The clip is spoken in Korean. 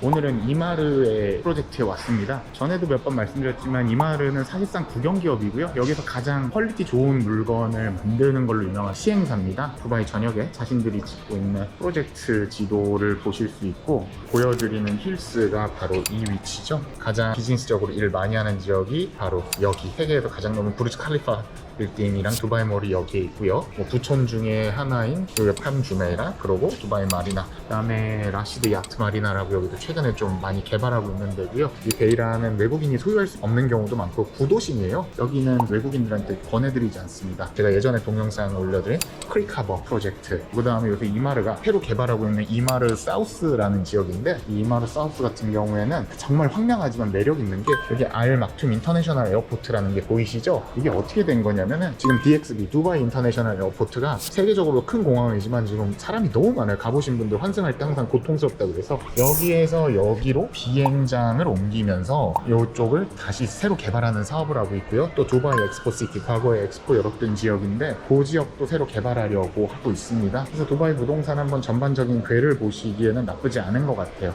오늘은 이마르의 프로젝트에 왔습니다. 전에도 몇 번 말씀드렸지만 이마르는 사실상 국영기업이고요. 여기서 가장 퀄리티 좋은 물건을 만드는 걸로 유명한 시행사입니다. 두바이 전역에 자신들이 짓고 있는 프로젝트 지도를 보실 수 있고 보여드리는 힐스가 바로 이 위치죠. 가장 비즈니스적으로 일을 많이 하는 지역이 바로 여기 세계에서 가장 높은 부르즈 칼리파 빌딩이랑 두바이 몰이 여기에 있고요. 뭐 부촌 중에 하나인 그팜 주메이라 그리고 두바이 마리나 그다음에 라시드 야트 마리나라고 여기도 최근에 좀 많이 개발하고 있는 데고요. 이 베이라는 외국인이 소유할 수 없는 경우도 많고 구도심이에요. 여기는 외국인들한테 권해드리지 않습니다. 제가 예전에 동영상 올려드린 크리카버 프로젝트 그다음에 요새 이마르가 새로 개발하고 있는 이마르 사우스라는 지역인데 이 이마르 사우스 같은 경우에는 정말 황량하지만 매력 있는 게 여기 알 막툼 인터내셔널 에어포트라는 게 보이시죠? 이게 어떻게 된 거냐면 은 지금 DXB 두바이 인터내셔널 에어포트가 세계적으로 큰 공항이지만 지금 사람이 너무 많아요. 가보신 분들 환승할 때 항상 고통스럽다고 그래서 여기에서 여기로 비행장을 옮기면서 이쪽을 다시 새로 개발하는 사업을 하고 있고요. 또 두바이 엑스포 시티 과거에 엑스포 열었던 지역인데 그 지역도 새로 개발하려고 하고 있습니다. 그래서 두바이 부동산 한번 전반적인 궤를 보시기에는 나쁘지 않은 것 같아요.